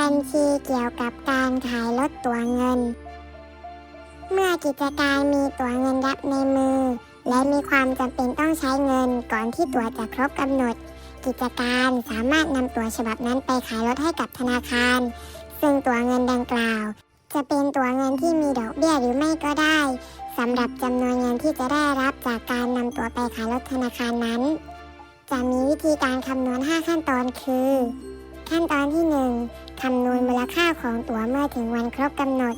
บัญชีเกี่ยวกับการขายลดตัวเงิน เมื่อกิจการมีตัวเงินรับในมือ และมีความจำเป็นต้องใช้เงินก่อนที่ตัวจะครบกำหนด กิจการสามารถนำตัวฉบับนั้นไปขายลดให้กับธนาคาร ซึ่งตัวเงินดังกล่าว จะเป็นตัวเงินที่มีดอกเบี้ยหรือไม่ก็ได้สำหรับจำนวนเงินที่จะได้รับจากการนำตัวไปขายลดธนาคารนั้น จะมีวิธีการคำนวณ 5 ขั้นตอนคือ ขั้นตอนที่ 1 คำนวณมูลค่าของตั๋วเมื่อถึงวันครบกำหนด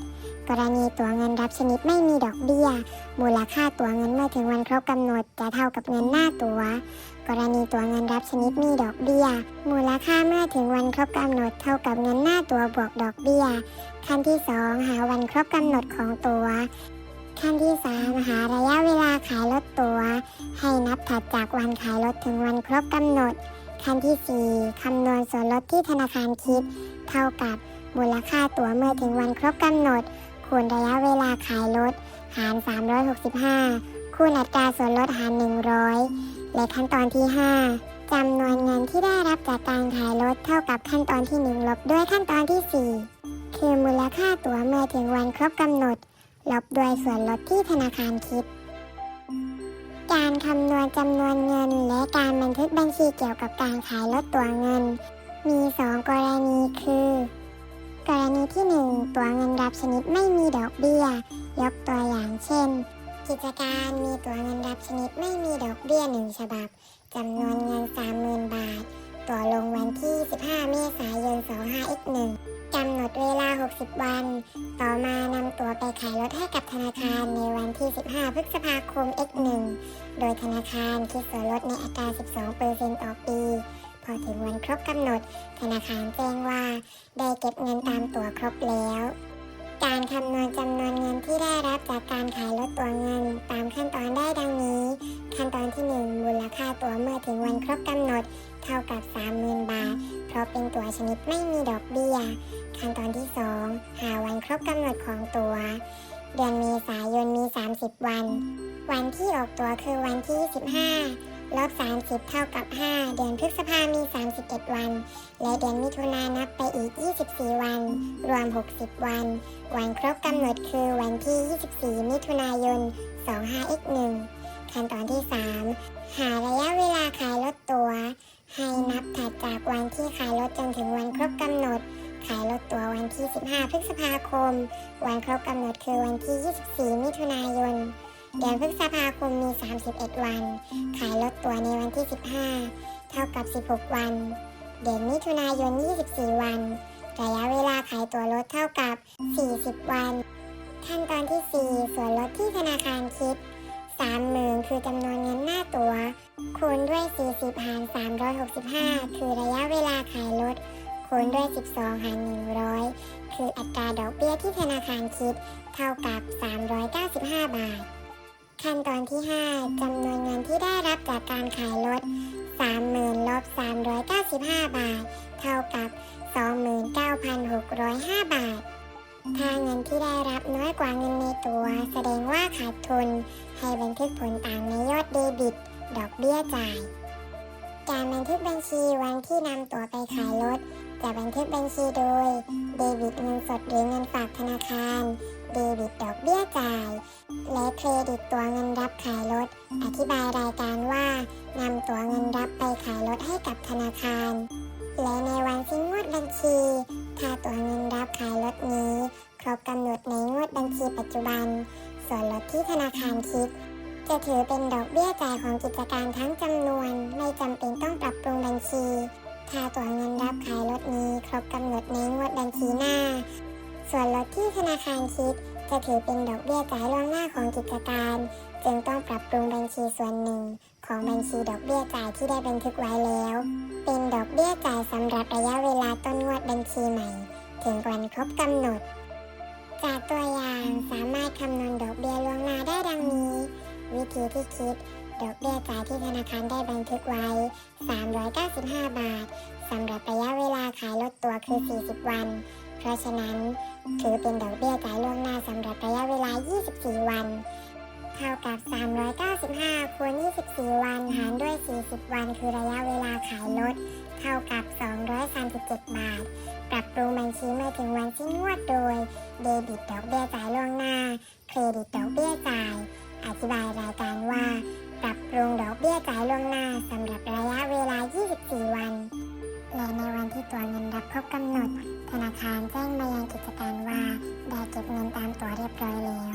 กรณีตั๋วเงินรับชนิดไม่มีดอกเบี้ย มูลค่าตั๋วเงินเมื่อถึงวันครบกำหนด จะเท่ากับเงินหน้าตั๋ว กรณีตั๋วเงินรับชนิดมีดอกเบี้ย มูลค่าเมื่อถึงวันครบกำหนด เท่ากับเงินหน้าตั๋วบวกดอกเบี้ย ขั้นที่ 2 หาวันครบกำหนดของตั๋วขั้นที่ 3 หาระยะเวลาขายลดตั๋ว ให้นับถัดจากวันขายลดถึงวันครบกำหนด ขั้นที่ 4 คำนวณส่วนลดที่ธนาคารคิด เท่ากับมูลค่าตั๋วเมื่อถึงวันครบกำหนด คูณระยะเวลาขายลดหาร 365 คูณอัตราส่วนลดหาร 100 และขั้นตอนที่ 5จำนวนเงินที่ได้รับจากการขายลดเท่ากับขั้นตอนที่ 1 ลบด้วยขั้นตอนที่ 4 คือมูลค่าตั๋วเมื่อถึงวันครบกำหนด ลบด้วยส่วนลดที่ธนาคารคิด การคำนวณจำนวนเงิน และการบันทึกบัญชีเกี่ยวกับการขายลดตั๋วเงิน มี 2 กรณีคือ กรณีที่ 1 ตั๋วเงินรับชนิดไม่มีดอกเบี้ย ยกตัวอย่างเช่น กิจการมีตั๋วเงินรับชนิดไม่มีดอกเบี้ย1ฉบับจำนวนเงิน 30,000 บาท ตั๋วลงวันที่ 15 เมษายน 25x1 กำหนดเวลา 60 วัน ต่อมานำตัวไปขายลดให้กับธนาคารในวันที่ 15 พฤษภาคม x1 โดยธนาคารคิดส่วนลดในอัตรา 12%ต่อปี พอถึงวันครบกำหนด ธนาคารแจ้งว่า ได้เก็บเงินตามตัวครบแล้ว การคำนวณจำนวนเงินที่ได้รับจากการขายลดตั๋วเงิน ตามขั้นตอนได้ดังนี้ ขั้นตอนที่ 1 มูลค่าตัวเมื่อถึงวันครบกำหนด เท่ากับ 30,000 บาท เพราะเป็นตั๋วชนิดไม่มีดอกเบี้ย ขั้นตอนที่ 2 หาวันครบกำหนดของตัว๋ว เดือนเมษายนมี 30 วัน วันที่ออกตั๋วคือวันที่25ลบ 30 เท่ากับ 5 เดือนพฤษภามี 31 วัน และเดือนมิถุนายนนับไปอีก 24 วัน รวม 60 วัน วันครบกำหนดคือวันที่ 24 มิถุนายน 25x1 ขั้นตอนที่ 3 หาระยะเวลาขายลดตั๋ว ให้นับถัดจากวันที่ขายลดจนถึงวันครบกำหนด ขายลดตั๋ววันที่ 15 พฤษภาคม วันครบกำหนดคือวันที่ 24 มิถุนายน เดือนพฤษภาคมมี 31 วัน ขายลดตั๋วในวันที่ 15 เท่ากับ 16 วัน เดือนมิถุนายน 24 วัน ระยะเวลาขายตั๋วลดเท่ากับ 40 วัน ขั้นตอนที่ 4 ส่วนลดที่ธนาคารคิด 30,000 คือจำนวนเงินหน้าตั๋ว คูณด้วย 40 หาร 365 คือระยะเวลาขายลดคูณด้วย 12 หาร 100 คืออัตราดอกเบี้ยที่ธนาคารคิด เท่ากับ 395 บาท ขั้นตอนที่ 5จำนวนเงินที่ได้รับจากการขายลด30,000ลบ395 บาท เท่ากับ 29,605 บาทถ้าเงินที่ได้รับน้อยกว่าเงินในตัว แสดงว่าขาดทุน ให้บันทึกผลต่างในยอดเดบิต ดอกเบี้ยจ่าย การบันทึกบัญชีวันที่นำตั๋วไปขายรถ จะบันทึกบัญชีโดย เดบิตเงินสดหรือเงินฝากธนาคาร เดบิตดอกเบี้ยจ่าย และเครดิตตัวเงินรับขายรถ อธิบายรายการว่านำตั๋วเงินรับไปขายรถให้กับธนาคาร และในวันสิ้นงวดบัญชี ถ้าตั๋วเงินรับขายรถนี้ ครบกำหนดในงวดบัญชีปัจจุบัน ส่วนลดที่ธนาคารคิด จะถือเป็นดอกเบี้ยจ่ายของกิจการทั้งจำนวน ไม่จำเป็นต้องปรับปรุงบัญชี ถ้าตัวเงินรับขายรถนี้ครบกำหนดในงวดบัญชีหน้า ส่วนลดที่ธนาคารคิด จะถือเป็นดอกเบี้ยจ่ายล่วงหน้าของกิจการ จึงต้องปรับปรุงบัญชีส่วนหนึ่ง ของบัญชีดอกเบี้ยจ่ายที่ได้บันทึกไว้แล้ว เป็นดอกเบี้ยจ่ายสำหรับระยะเวลาต้นงวดบัญชีใหม่ ถึงวันครบกำหนด จากตัวอย่างสามารถคำนวณดอกเบี้ยล่วงหน้าได้ดัง นี้วิธีที่คิด ดอกเบี้ยจ่ายที่ธนาคารได้บันทึกไว้ 395 บาท สำหรับระยะเวลาขายลดตัวคือ 40 วัน เพราะฉะนั้น ถือเป็นดอกเบี้ยจ่ายล่วงหน้าสำหรับระยะเวลา 24 วัน เท่ากับ 395คูณ24 วัน หารด้วย 40 วัน คือระยะเวลาขายลดเท่ากับ 237 บาท ปรับปรุงบัญญชีเมื่อถึงวันสิ้นงวดโดย เดบิตดอกเบี้ยจ่ายล่วงหน้า เครดิตดอกเบี้ยจ่าย อธิบายรายการว่า ปรับปรุงดอกเบี้ยจ่ายล่วงหน้าสำหรับระยะเวลา 24 วัน และในวันที่ตัวเงินรับครบกำหนด ธนาคารแจ้งมายังกิจการว่าได้เก็บเงินตามตัวเรียบร้อยแล้ว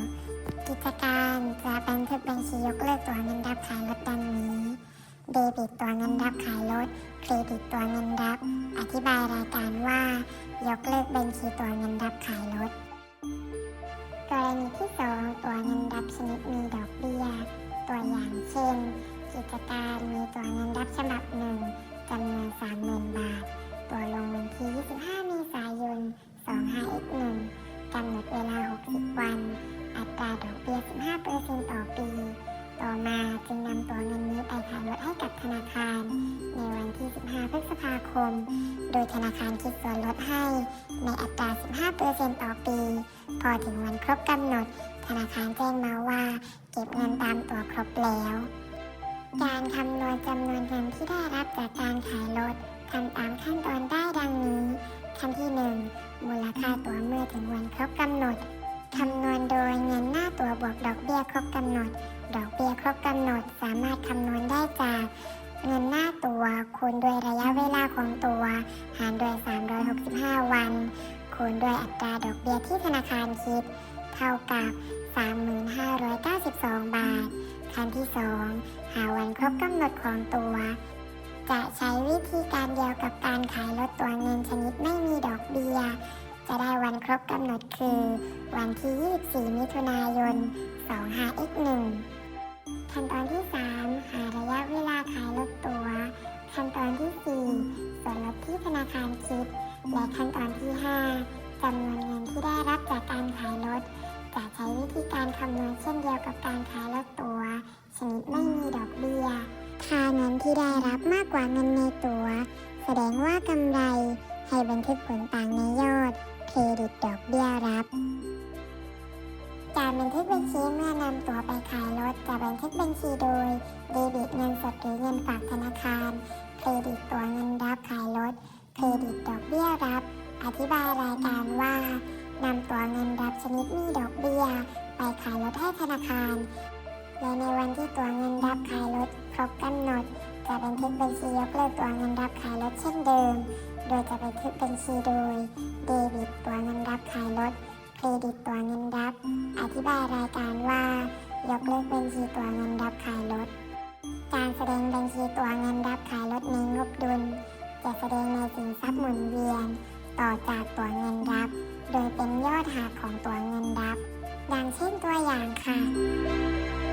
กิจการจะบันทึกบัญชียกเลิกตัวเงินรับขายรถดังนี้เดบิตตัวเงินรับขายรถเครดิตตัวเงินรับ อธิบายรายการว่า ยกเลิกบัญชีตัวเงินรับขายรถ ที่สองตัวเงินรับชนิดมีดอกเบี้ย ตัวอย่างเช่น กิจการมีตัวเงินรับฉบับหนึ่งจำนวน30,000 บาท ตัวลงวันที่ 25 เมษายน 25x1 กำหนดเวลา 60 วัน อัตราดอกเบี้ย 15%ต่อปี ต่อมาจึงนำตัวเงินนี้ไปขายรถให้กับธนาคาร ในวันที่ 15 พฤษภาคม โดยธนาคารคิดส่วนลดให้ ในอัตรา 15%ต่อปี อถึงวันครบกำหนด ธนาคารแจ้งมาว่า เก็บเงินตามตัวครบแล้ว การคำนวณจำนวนเงินที่ได้รับจากการขายรถทำตามขั้นตอนได้ดังนี้ ขั้นที่ 1 มูลค่าตั๋วเมื่อถึงวันครบกำหนดคำนวณโดยเงินหน้าตั๋วบวกดอกเบี้ยครบกำหนด ดอกเบี้ยครบกำหนดสามารถคำนวณได้จาก เงินหน้าตั๋วคูณด้วยระยะเวลาของตั๋วหารด้วย365 วัน คูณด้วยอัตราดอกเบี้ยที่ธนาคารคิด เท่ากับ 3,592 บาท ขั้นที่ 2 หาวันครบกำหนดของตัว จะใช้วิธีการเดียวกับการขายรถตัวเงินชนิดไม่มีดอกเบี้ย จะได้วันครบกำหนดคือ วันที่ 24 มิถุนายน 25x1 ขั้นตอนที่ 3 หาระยะเวลาขายรถตัว ขั้นตอนที่ 4 ส่วนลดที่ธนาคารคิด และขั้นตอนที่ 5จำนวนเงินที่ได้รับจากการขายรถจะใช้วิธีการคำนวณเช่นเดียวกับการขายรถตัวชนิดไม่มีดอกเบี้ย ถ้าเงินที่ได้รับมากกว่าเงินในตัว แสดงว่ากำไรให้บันทึกผลต่างในยอดเครดิตดอกเบี้ยรับการบันทึกบัญชีเมื่อนำตัวไปขายรถจะบันทึกบัญชีโดยเดบิตเงินสดหรือเงินฝากธนาคารเครดิต ถเช่นเดิม โดยจะบันทึกบัญชีโดยเดบิตตัวเงินรับขายรถเครดิตตัวเงินรับ อธิบายรายการว่า ยกเลิกบัญชีตัวเงินรับขายรถ การแสดงบัญชีตัวเงินรับขายรถในงบดุล จะแสดงในสินทรัพย์หมุนเวียน ต่อจากตัวเงินรับ โดยเป็นยอดหักของตัวเงินรับ ดังเช่นตัวอย่างค่ะ